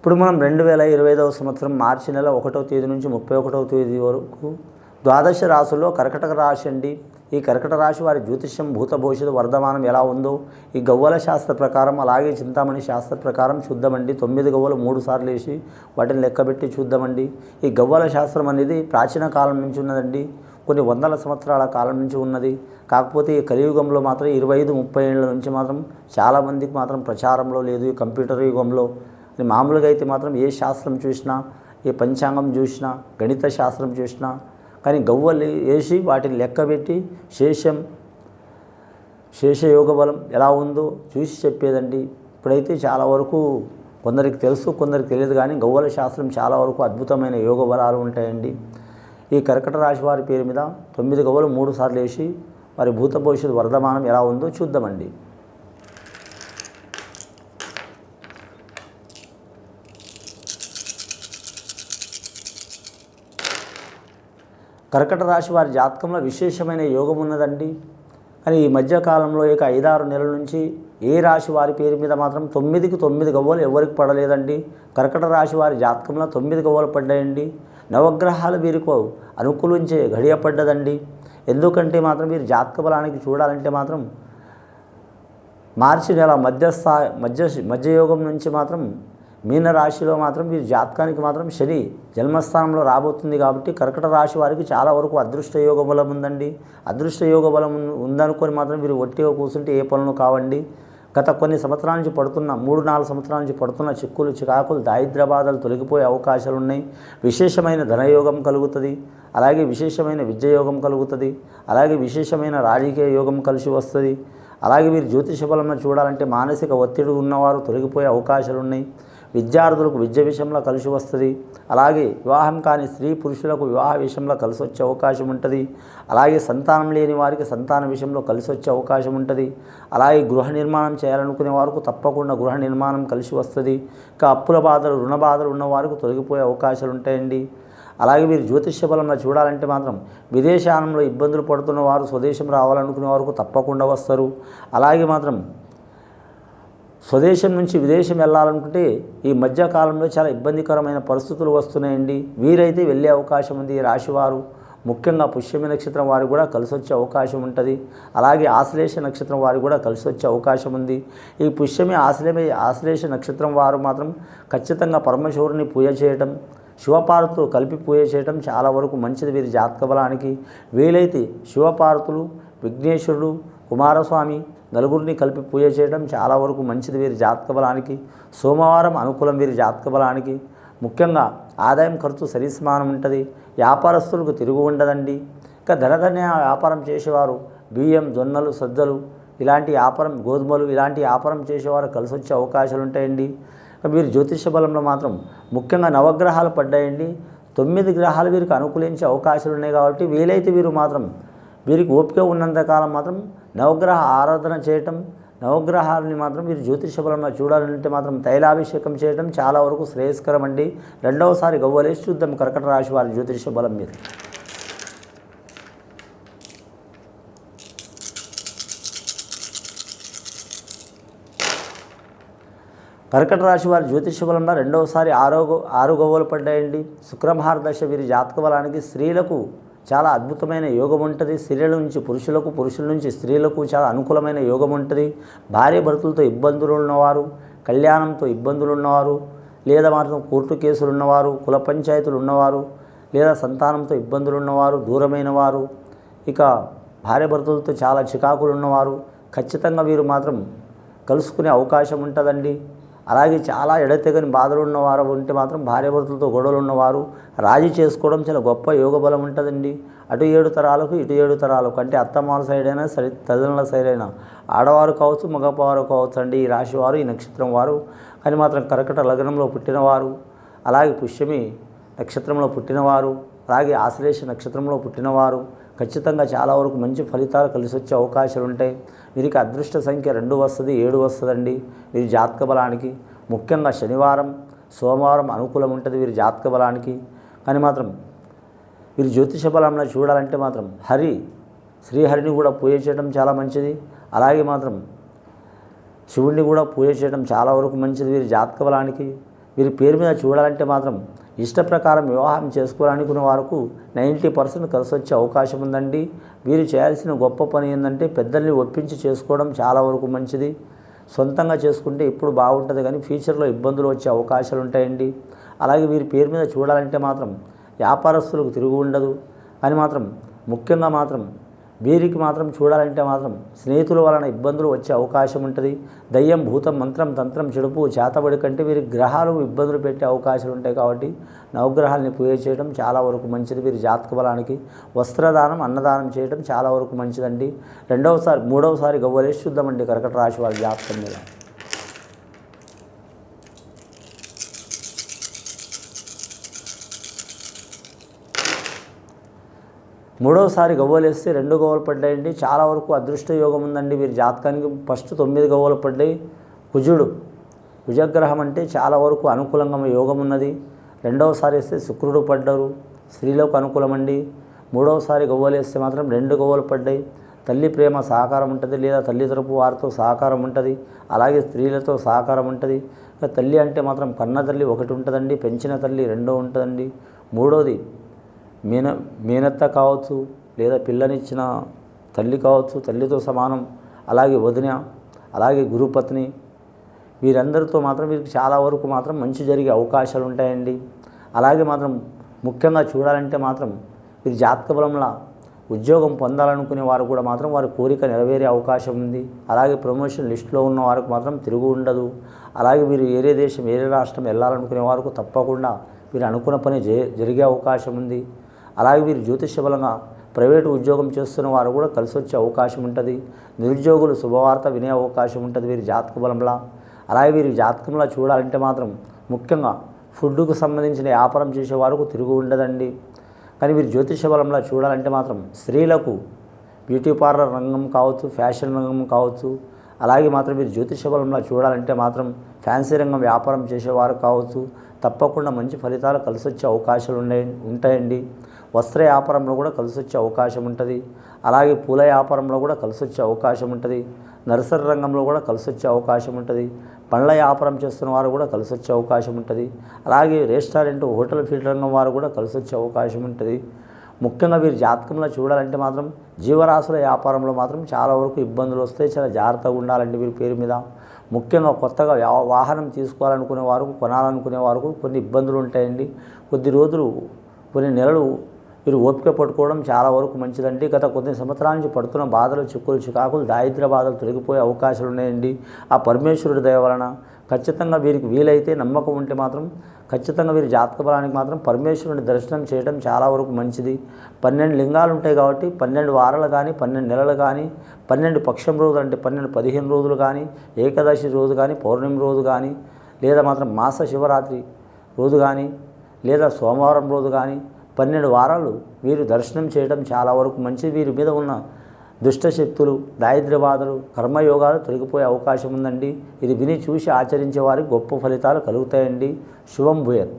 ఇప్పుడు మనం రెండు వేల ఇరవై ఐదవ సంవత్సరం మార్చి నెల ఒకటవ తేదీ నుంచి ముప్పై ఒకటవ తేదీ వరకు ద్వాదశ రాశుల్లో కర్కటక రాశి అండి. ఈ కర్కట రాశి వారి జ్యోతిష్యం భూత భవిష్యత్తు వర్ధమానం ఎలా ఉందో ఈ గవ్వల శాస్త్ర ప్రకారం అలాగే చింతామణి శాస్త్ర ప్రకారం చూద్దామండి. తొమ్మిది గవ్వలు మూడు సార్లు వేసి వాటిని లెక్కబెట్టి చూద్దామండి. ఈ గవ్వల శాస్త్రం అనేది ప్రాచీన కాలం నుంచి ఉన్నదండి. కొన్ని వందల సంవత్సరాల కాలం నుంచి ఉన్నది. కాకపోతే ఈ కలియుగంలో మాత్రం ఇరవై ఐదు ముప్పై ఏళ్ళ నుంచి మాత్రం చాలామందికి మాత్రం ప్రచారంలో లేదు. ఈ కంప్యూటర్ యుగంలో అని మామూలుగా అయితే మాత్రం ఏ శాస్త్రం చూసినా ఏ పంచాంగం చూసినా గణిత శాస్త్రం చూసినా కానీ గవ్వలు వేసి వాటిని లెక్కబెట్టి శేషం శేషయోగ బలం ఎలా ఉందో చూసి చెప్పేదండి. ఇప్పుడైతే చాలా వరకు కొందరికి తెలుసు కొందరికి తెలియదు కానీ గవ్వల శాస్త్రం చాలా వరకు అద్భుతమైన యోగ బలాలు ఉంటాయండి. ఈ కర్కట రాశి వారి పేరు మీద తొమ్మిది గవ్వలు మూడు సార్లు వేసి వారి భూత భవిష్యత్తు వర్ధమానం ఎలా ఉందో చూద్దామండి. కర్కట రాశి వారి జాతకంలో విశేషమైన యోగం ఉన్నదండి. కానీ ఈ మధ్యకాలంలో ఇక ఐదారు నెలల నుంచి ఏ రాశి వారి పేరు మీద మాత్రం తొమ్మిదికి తొమ్మిది గవ్వలు ఎవరికి పడలేదండి. కర్కట రాశి వారి జాతకంలో తొమ్మిది గవ్వలు పడ్డాయండి. నవగ్రహాలు వీరికి అనుకూలించే గడియ పడ్డదండి. ఎందుకంటే మాత్రం మీరు జాతక బలానికి చూడాలంటే మాత్రం మార్చి నెల మధ్యస్థా మధ్య మధ్యయోగం నుంచి మాత్రం మీన రాశిలో మాత్రం వీరి జాతకానికి మాత్రం శని జన్మస్థానంలో రాబోతుంది కాబట్టి కర్కట రాశి వారికి చాలా వరకు అదృష్ట యోగ బలం ఉందండి. అదృష్ట యోగ బలం ఉందనుకొని మాత్రం వీరు ఒట్టిగా కూర్చుంటే ఏ పనులు కావండి. గత కొన్ని సంవత్సరాల నుంచి పడుతున్న మూడు నాలుగు సంవత్సరాల నుంచి పడుతున్న చిక్కులు చికాకులు దారిద్ర్య బాధలు తొలగిపోయే అవకాశాలు ఉన్నాయి. విశేషమైన ధనయోగం కలుగుతుంది. అలాగే విశేషమైన విద్యయోగం కలుగుతుంది. అలాగే విశేషమైన రాజకీయ యోగం కలిసి వస్తుంది. అలాగే వీరు జ్యోతిష బలంలో చూడాలంటే మానసిక ఒత్తిడి ఉన్నవారు తొలగిపోయే అవకాశాలు ఉన్నాయి. విద్యార్థులకు విద్య విషయంలో కలిసి వస్తుంది. అలాగే వివాహం కాని స్త్రీ పురుషులకు వివాహ విషయంలో కలిసి వచ్చే అవకాశం ఉంటుంది. అలాగే సంతానం లేని వారికి సంతాన విషయంలో కలిసి వచ్చే అవకాశం ఉంటుంది. అలాగే గృహ నిర్మాణం చేయాలనుకునే వారికి తప్పకుండా గృహ నిర్మాణం కలిసి వస్తుంది. ఇంకా అప్పుల బాధలు రుణ బాధలు ఉన్న వారికి తొలగిపోయే అవకాశాలు ఉంటాయండి. అలాగే మీరు జ్యోతిష్య బలంలో చూడాలంటే మాత్రం విదేశానంలో ఇబ్బందులు పడుతున్న వారు స్వదేశం రావాలనుకునే వారికి తప్పకుండా వస్తారు. అలాగే మాత్రం స్వదేశం నుంచి విదేశం వెళ్ళాలనుకుంటే ఈ మధ్యకాలంలో చాలా ఇబ్బందికరమైన పరిస్థితులు వస్తున్నాయండి. వీరైతే వెళ్ళే అవకాశం ఉంది. ఈ రాశివారు ముఖ్యంగా పుష్యమి నక్షత్రం వారు కూడా కలిసి వచ్చే అవకాశం ఉంటుంది. అలాగే ఆశ్లేష నక్షత్రం వారు కూడా కలిసి వచ్చే అవకాశం ఉంది. ఈ పుష్యమి ఆశ్లేమి ఆశ్లేష నక్షత్రం వారు మాత్రం ఖచ్చితంగా పరమశివుడిని పూజ చేయటం శివపార్వతులు కలిపి పూజ చేయటం చాలా వరకు మంచిది వీరి జాతక బలానికి. వీలైతే శివపార్వతులు విఘ్నేశ్వరుడు కుమారస్వామి నలుగురిని కలిపి పూజ చేయడం చాలా వరకు మంచిది వీరి జాతక బలానికి. సోమవారం అనుకూలం వీరి జాతక బలానికి. ముఖ్యంగా ఆదాయం ఖర్చు సరిసమానం ఉంటుంది. వ్యాపారస్తులకు తిరుగు ఉండదండి. ఇంకా ధనధన్య వ్యాపారం చేసేవారు బియ్యం జొన్నలు సజ్జలు ఇలాంటి వ్యాపారం గోధుమలు ఇలాంటి వ్యాపారం చేసేవారు కలిసి వచ్చే అవకాశాలు ఉంటాయండి. మీరు జ్యోతిష బలంలో మాత్రం ముఖ్యంగా నవగ్రహాలు పడ్డాయండి. తొమ్మిది గ్రహాలు వీరికి అనుకూలించే అవకాశాలు ఉన్నాయి కాబట్టి వీలైతే వీరు మాత్రం వీరికి ఓపిక ఉన్నంతకాలం మాత్రం నవగ్రహ ఆరాధన చేయటం నవగ్రహాలని మాత్రం మీరు జ్యోతిష బలంలో చూడాలంటే మాత్రం తైలాభిషేకం చేయడం చాలా వరకు శ్రేయస్కరం అండి రెండవసారి గవ్వలేసి చూద్దాం కర్కట రాశి వారి జ్యోతిష బలం మీద కర్కట రాశి వారి జ్యోతిష బలంలో రెండవసారి ఆరో ఆరు గవ్వలు పడ్డాయండి. శుక్రమహార దశ వీరి జాతక బలానికి స్త్రీలకు చాలా అద్భుతమైన యోగం ఉంటుంది. స్త్రీల నుంచి పురుషులకు పురుషుల నుంచి స్త్రీలకు చాలా అనుకూలమైన యోగం ఉంటుంది. భార్య భర్తలతో ఇబ్బందులు ఉన్నవారు కళ్యాణంతో ఇబ్బందులు ఉన్నవారు లేదా మాత్రం కోర్టు కేసులు ఉన్నవారు కుల పంచాయతీలు ఉన్నవారు లేదా సంతానంతో ఇబ్బందులు ఉన్నవారు దూరమైన వారు ఇక భార్య భర్తలతో చాలా చికాకులు ఉన్నవారు ఖచ్చితంగా వీరు మాత్రం కలుసుకునే అవకాశం ఉంటుందండి. అలాగే చాలా ఎడతెగని బాధలు ఉన్నవారు ఉంటే మాత్రం భార్యాభర్తలతో గొడవలు ఉన్నవారు రాజీ చేసుకోవడం చాలా గొప్ప యోగ బలం ఉంటుందండి. అటు ఏడు తరాలకు ఇటు ఏడు తరాలకు అంటే అత్తమాల సైడ్ అయినా సరి తల్లిదండ్రుల సైడ్ అయినా ఆడవారు కావచ్చు మగవారు కావచ్చు అండి ఈ రాశివారు ఈ నక్షత్రం వారు. అని మాత్రం కరకట లగ్నంలో పుట్టినవారు అలాగే పుష్యమి నక్షత్రంలో పుట్టినవారు అలాగే ఆశ్లేష నక్షత్రంలో పుట్టినవారు ఖచ్చితంగా చాలా వరకు మంచి ఫలితాలు కలిసి వచ్చే అవకాశాలు ఉంటాయి వీరికి అదృష్ట సంఖ్య రెండు వస్తుంది ఏడు వస్తుందండి. వీరి జాతక బలానికి ముఖ్యంగా శనివారం సోమవారం అనుకూలం ఉంటుంది వీరి జాతక బలానికి. కానీ మాత్రం వీరి జ్యోతిష బలంలో చూడాలంటే మాత్రం హరి శ్రీహరిని కూడా పూజ చేయడం చాలా మంచిది. అలాగే మాత్రం శివుణ్ణి కూడా పూజ చేయడం చాలా వరకు మంచిది వీరి జాతక బలానికి. వీరి పేరు మీద చూడాలంటే మాత్రం ఇష్ట ప్రకారం వివాహం చేసుకోవాలనుకున్న వారికి నైంటీ పర్సెంట్ కలిసి వచ్చే అవకాశం ఉందండి. వీరు చేయాల్సిన గొప్ప పని ఏంటంటే పెద్దల్ని ఒప్పించి చేసుకోవడం చాలా వరకు మంచిది. సొంతంగా చేసుకుంటే ఇప్పుడు బాగుంటుంది కానీ ఫ్యూచర్లో ఇబ్బందులు వచ్చే అవకాశాలు ఉంటాయండి. అలాగే వీరి పేరు మీద చూడాలంటే మాత్రం వ్యాపారస్తులకు తిరుగు ఉండదు అని మాత్రం ముఖ్యంగా మాత్రం వీరికి మాత్రం చూడాలంటే మాత్రం స్నేహితుల వలన ఇబ్బందులు వచ్చే అవకాశం ఉంటుంది. దయ్యం భూతం మంత్రం తంత్రం చెడుపు చేతబడి కంటే వీరి గ్రహాలు ఇబ్బందులు పెట్టే అవకాశాలు ఉంటాయి కాబట్టి నవగ్రహాలని పూజ చేయడం చాలా వరకు మంచిది. వీరి జాతక బలానికి వస్త్రదానం అన్నదానం చేయడం చాలా వరకు మంచిదండి. రెండవసారి మూడవసారి గవ్వలేసి చూద్దామండి కర్కట రాశి వారి జాతకం మీద. మూడవసారి గవ్వలు వేస్తే రెండు గవ్వలు పడ్డాయండి. చాలా వరకు అదృష్ట యోగం ఉందండి. వీరి జాతకానికి ఫస్ట్ తొమ్మిది గవ్వలు పడ్డాయి. కుజుడు కుజగ్రహం అంటే చాలా వరకు అనుకూలంగా యోగం ఉన్నది. రెండవసారి వేస్తే శుక్రుడు పడ్డారు. స్త్రీలకు అనుకూలమండి. మూడవసారి గవ్వలు వేస్తే మాత్రం రెండు గవ్వలు పడ్డాయి. తల్లి ప్రేమ సహకారం ఉంటుంది లేదా తల్లి తరపు వారితో సహకారం ఉంటుంది. అలాగే స్త్రీలతో సహకారం ఉంటుంది. తల్లి అంటే మాత్రం కన్న తల్లి ఒకటి ఉంటుందండి. పెంచిన తల్లి రెండో ఉంటుందండి. మూడోది మీన మీనత్త కావచ్చు లేదా పిల్లనిచ్చిన తల్లి కావచ్చు తల్లితో సమానం అలాగే వదిన అలాగే గురుపత్ని వీరందరితో మాత్రం వీరికి చాలా వరకు మాత్రం మంచి జరిగే అవకాశాలు ఉంటాయండి. అలాగే మాత్రం ముఖ్యంగా చూడాలంటే మాత్రం వీరి జాతక బలంలా ఉద్యోగం పొందాలనుకునే వారు కూడా మాత్రం వారి కోరిక నెరవేరే అవకాశం ఉంది. అలాగే ప్రమోషన్ లిస్టులో ఉన్న వారికి మాత్రం తిరుగు ఉండదు. అలాగే వీరు వేరే దేశం వేరే రాష్ట్రం వెళ్ళాలనుకునే వారికి తప్పకుండా వీరు అనుకున్న పని జరిగే అవకాశం ఉంది. అలాగే వీరు జ్యోతిష బలంగా ప్రైవేటు ఉద్యోగం చేస్తున్న వారు కూడా కలిసి వచ్చే అవకాశం ఉంటుంది. నిరుద్యోగులు శుభవార్త వినే అవకాశం ఉంటుంది వీరి జాతక బలంలా. అలాగే వీరి జాతకంలో చూడాలంటే మాత్రం ముఖ్యంగా ఫుడ్కు సంబంధించిన వ్యాపారం చేసే వారికి తిరుగు ఉండదండి. కానీ వీరు జ్యోతిష బలంలో చూడాలంటే మాత్రం స్త్రీలకు బ్యూటీ పార్లర్ రంగం కావచ్చు ఫ్యాషన్ రంగం కావచ్చు అలాగే మాత్రం మీరు జ్యోతిష బలంలో చూడాలంటే మాత్రం ఫ్యాన్సీ రంగం వ్యాపారం చేసేవారు కావచ్చు. తప్పకుండా మంచి ఫలితాలు కలిసి వచ్చే అవకాశాలు ఉన్నాయి ఉంటాయండి. వస్త్ర వ్యాపారంలో కూడా కలిసి వచ్చే అవకాశం ఉంటుంది. అలాగే పూల వ్యాపారంలో కూడా కలిసి వచ్చే అవకాశం ఉంటుంది. నర్సరీ రంగంలో కూడా కలిసి వచ్చే అవకాశం ఉంటుంది. పండ్ల వ్యాపారం చేస్తున్న వారు కూడా కలిసి వచ్చే అవకాశం ఉంటుంది. అలాగే రెస్టారెంట్ హోటల్ ఫీల్డ్ రంగం వారు కూడా కలిసి వచ్చే అవకాశం ఉంటుంది. ముఖ్యంగా వీరి జాతకంలో చూడాలంటే మాత్రం జీవరాశుల వ్యాపారంలో మాత్రం చాలా వరకు ఇబ్బందులు వస్తాయి. చాలా జాగ్రత్తగా ఉండాలండి వీరి పేరు మీద. ముఖ్యంగా కొత్తగా వాహనం తీసుకోవాలనుకునే వారు కొనాలనుకునే వారు కొన్ని ఇబ్బందులు ఉంటాయండి. కొద్ది రోజులు కొన్ని నెలలు వీరు ఓపిక పట్టుకోవడం చాలా వరకు మంచిదండి. గత కొన్ని సంవత్సరాల నుంచి పడుతున్న బాధలు చిక్కులు చికాకులు దారిద్ర బాధలు తొలగిపోయే అవకాశాలు ఉన్నాయండి. ఆ పరమేశ్వరుడి దయ వలన ఖచ్చితంగా వీరికి వీలైతే నమ్మకం ఉంటే మాత్రం ఖచ్చితంగా వీరి జాతక బలానికి మాత్రం పరమేశ్వరుని దర్శనం చేయడం చాలా వరకు మంచిది. పన్నెండు లింగాలు ఉంటాయి కాబట్టి పన్నెండు వారాలు కానీ పన్నెండు నెలలు కానీ పన్నెండు పక్షం రోజులు అంటే పన్నెండు పదిహేను రోజులు కానీ ఏకాదశి రోజు కానీ పౌర్ణమి రోజు కానీ లేదా మాత్రం మాస శివరాత్రి రోజు కానీ లేదా సోమవారం రోజు కానీ పన్నెండు వారాలు వీరు దర్శనం చేయడం చాలా వరకు మంచి. వీరి మీద ఉన్న దుష్టశక్తులు దారిద్ర్యవాదులు కర్మయోగాలు తొలగిపోయే అవకాశం ఉందండి. ఇది విని చూసి ఆచరించే వారికి గొప్ప ఫలితాలు కలుగుతాయండి. శుభం భూయత్.